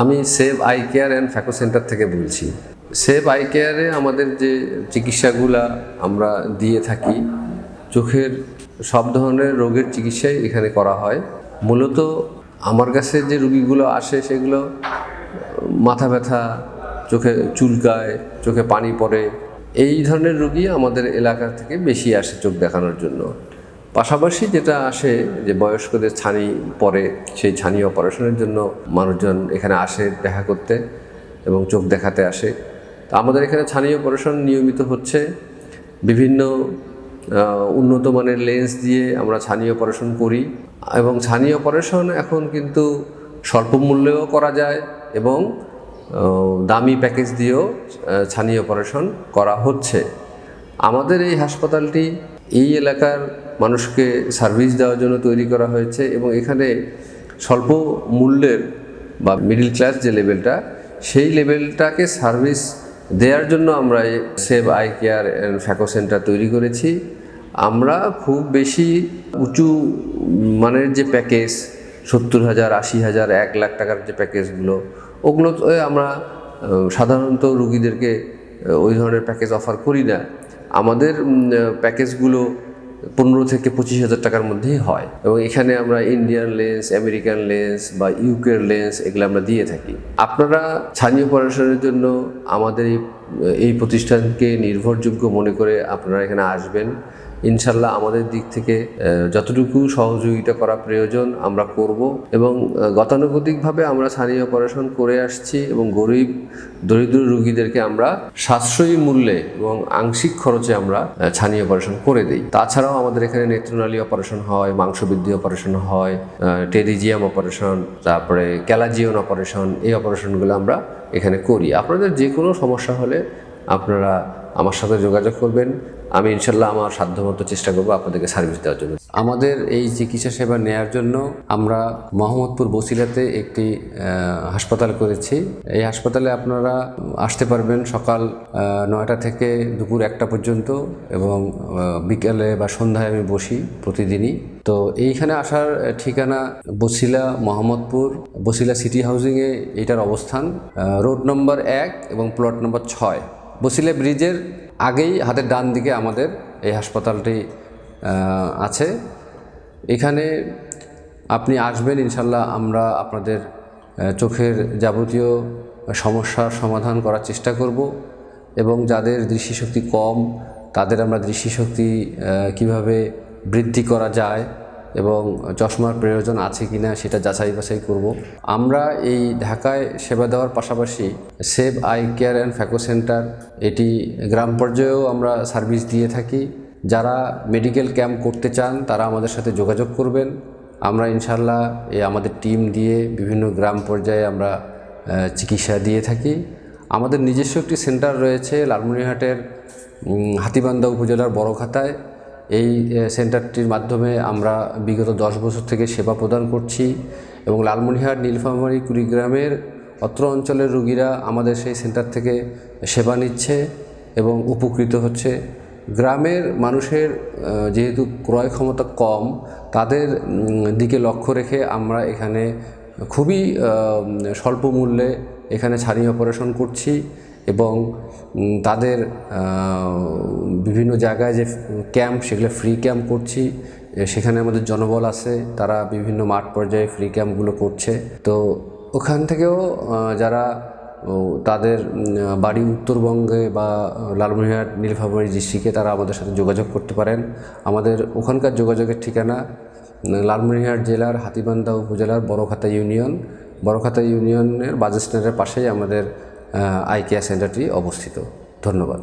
আমি Save Eye Care and Phaco Centre থেকে বলছি। সেভ আই কেয়ারে আমাদের যে চিকিৎসাগুলা আমরা দিয়ে থাকি, চোখের সব ধরনের রোগের চিকিৎসাই এখানে করা হয়। মূলত আমার কাছে যে রুগীগুলো আসে সেগুলো মাথা ব্যথা, চোখে চুলকায় চোখে পানি পড়ে, এই ধরনের রুগী আমাদের এলাকা থেকে বেশি আসে চোখ দেখানোর জন্য। পাশাপাশি যেটা আসে যে বয়স্কদের ছানি পরে, সেই ছানি অপারেশনের জন্য মানুষজন এখানে আসে দেখা করতে এবং চোখ দেখাতে আসে। তো আমাদের এখানে ছানি অপারেশন নিয়মিত হচ্ছে। বিভিন্ন উন্নত মানের লেন্স দিয়ে আমরা ছানি অপারেশন করি এবং ছানি অপারেশন এখন কিন্তু স্বল্প মূল্যেও করা যায় এবং দামি প্যাকেজ দিয়েও ছানি অপারেশন করা হচ্ছে। আমাদের এই হাসপাতালটি এই এলাকার মানুষকে সার্ভিস দেওয়ার জন্য তৈরি করা হয়েছে এবং এখানে স্বল্প মূল্যের বা মিডিল ক্লাস যে লেভেলটা সেই লেভেলটাকে সার্ভিস দেওয়ার জন্য আমরা Save Eye Care and Phaco Centre তৈরি করেছি। আমরা খুব বেশি উঁচু মানের যে প্যাকেজ সত্তর হাজার, আশি হাজার, এক লাখ টাকার যে প্যাকেজগুলো ওগুলো আমরা সাধারণত রুগীদেরকে ওই ধরনের প্যাকেজ অফার করি না। আমাদের প্যাকেজগুলো পনেরো থেকে পঁচিশ হাজার টাকার মধ্যেই হয়। এবং এখানে আমরা ইন্ডিয়ান লেন্স, আমেরিকান লেন্স বা ইউকের লেন্স এগুলো আমরা দিয়ে থাকি। আপনারা স্থানীয় অপারেশনের জন্য আমাদের এই এই প্রতিষ্ঠানকে নির্ভরযোগ্য মনে করে আপনারা এখানে আসবেন। ইনশাল্লাহ আমাদের দিক থেকে যতটুকু সহযোগিতা করা প্রয়োজন আমরা করব এবং গতানুগতিকভাবে আমরা ছানি অপারেশন করে আসছি এবং গরিব, দরিদ্র রুগীদেরকে আমরা সাশ্রয়ী মূল্যে এবং আংশিক খরচে আমরা ছানি অপারেশন করে দিই। তাছাড়াও আমাদের এখানে নেত্রনালী অপারেশন হয়, মাংসবৃদ্ধি অপারেশন হয় টেরিজিয়াম অপারেশন তারপরে ক্যালাজিয়ন অপারেশন এই অপারেশনগুলো আমরা এখানে করি। আপনাদের যে কোনো সমস্যা হলে আপনারা আমার সাথে যোগাযোগ করবেন। আমি ইনশাল্লাহ আমার সাধ্যমতো চেষ্টা করব আপনাদেরকে সার্ভিস দেওয়ার জন্য। আমাদের এই চিকিৎসা সেবা নেয়ার জন্য আমরা মোহাম্মদপুর বসিলাতে একটি হাসপাতাল করেছি। এই হাসপাতালে আপনারা আসতে পারবেন সকাল নয়টা থেকে দুপুর একটা পর্যন্ত এবং বিকেলে বা সন্ধ্যায় আমি বসি প্রতিদিনই। তো এইখানে আসার ঠিকানা বসিলা মোহাম্মদপুর, বসিলা সিটি হাউজিংয়ে এটার অবস্থান রোড নম্বর এক এবং প্লট নম্বর ছয়। বসিলা ব্রিজের আগেই হাতের ডান দিকে আমাদের এই হাসপাতালটি আছে। এখানে আপনি আসবেন, ইনশাল্লাহ আমরা আপনাদের চোখের যাবতীয় সমস্যার সমাধান করার চেষ্টা করব এবং যাদের দৃষ্টিশক্তি কম, তাদের আমরা দৃষ্টিশক্তি কীভাবে বৃদ্ধি করা যায় এবং চশমার প্রয়োজন আছে কি না সেটা যাচাই বাছাই করব। আমরা এই ঢাকায় সেবা দেওয়ার পাশাপাশি Save Eye Care and Phaco Centre এটি গ্রাম পর্যায়েও আমরা সার্ভিস দিয়ে থাকি। যারা মেডিকেল ক্যাম্প করতে চান তারা আমাদের সাথে যোগাযোগ করবেন। আমরা ইনশাল্লাহ এই আমাদের টিম দিয়ে বিভিন্ন গ্রাম পর্যায়ে আমরা চিকিৎসা দিয়ে থাকি। আমাদের নিজস্ব একটি সেন্টার রয়েছে লালমনিরহাটের উম, হাতিবান্ধা উপজেলার বড়খাতায়। এই সেন্টারটির মাধ্যমে আমরা বিগত দশ বছর থেকে সেবা প্রদান করছি এবং লালমনিরহাট, নীলফামারী, কুড়িগ্রামের অত্র অঞ্চলের রুগীরা আমাদের সেই সেন্টার থেকে সেবা নিচ্ছে এবং উপকৃত হচ্ছে। গ্রামের মানুষের যেহেতু ক্রয় ক্ষমতা কম, তাদের দিকে লক্ষ্য রেখে আমরা এখানে খুবই স্বল্প মূল্যে এখানে ছানি অপারেশন করছি। এবং তাদের বিভিন্ন জায়গায় যে ক্যাম্প সেগুলো ফ্রি ক্যাম্প করছি। সেখানে আমাদের জনবল আছে তারা বিভিন্ন মাঠ পর্যায়ে ফ্রি ক্যাম্পগুলো করছে। তো ওখান থেকেও যারা তাদের বাড়ি উত্তরবঙ্গে বা লালমনিরহাট নীলফামারী ডিস্ট্রিক্টে তারা আমাদের সাথে যোগাযোগ করতে পারেন। আমাদের ওখানকার যোগাযোগের ঠিকানা উম, লালমনিরহাট জেলার হাতিবান্ধা উপজেলার বড়খাতা ইউনিয়ন। বড়খাতা ইউনিয়নের বাস স্ট্যান্ডের পাশেই আমাদের আই সেন্টারটি অবস্থিত। ধন্যবাদ।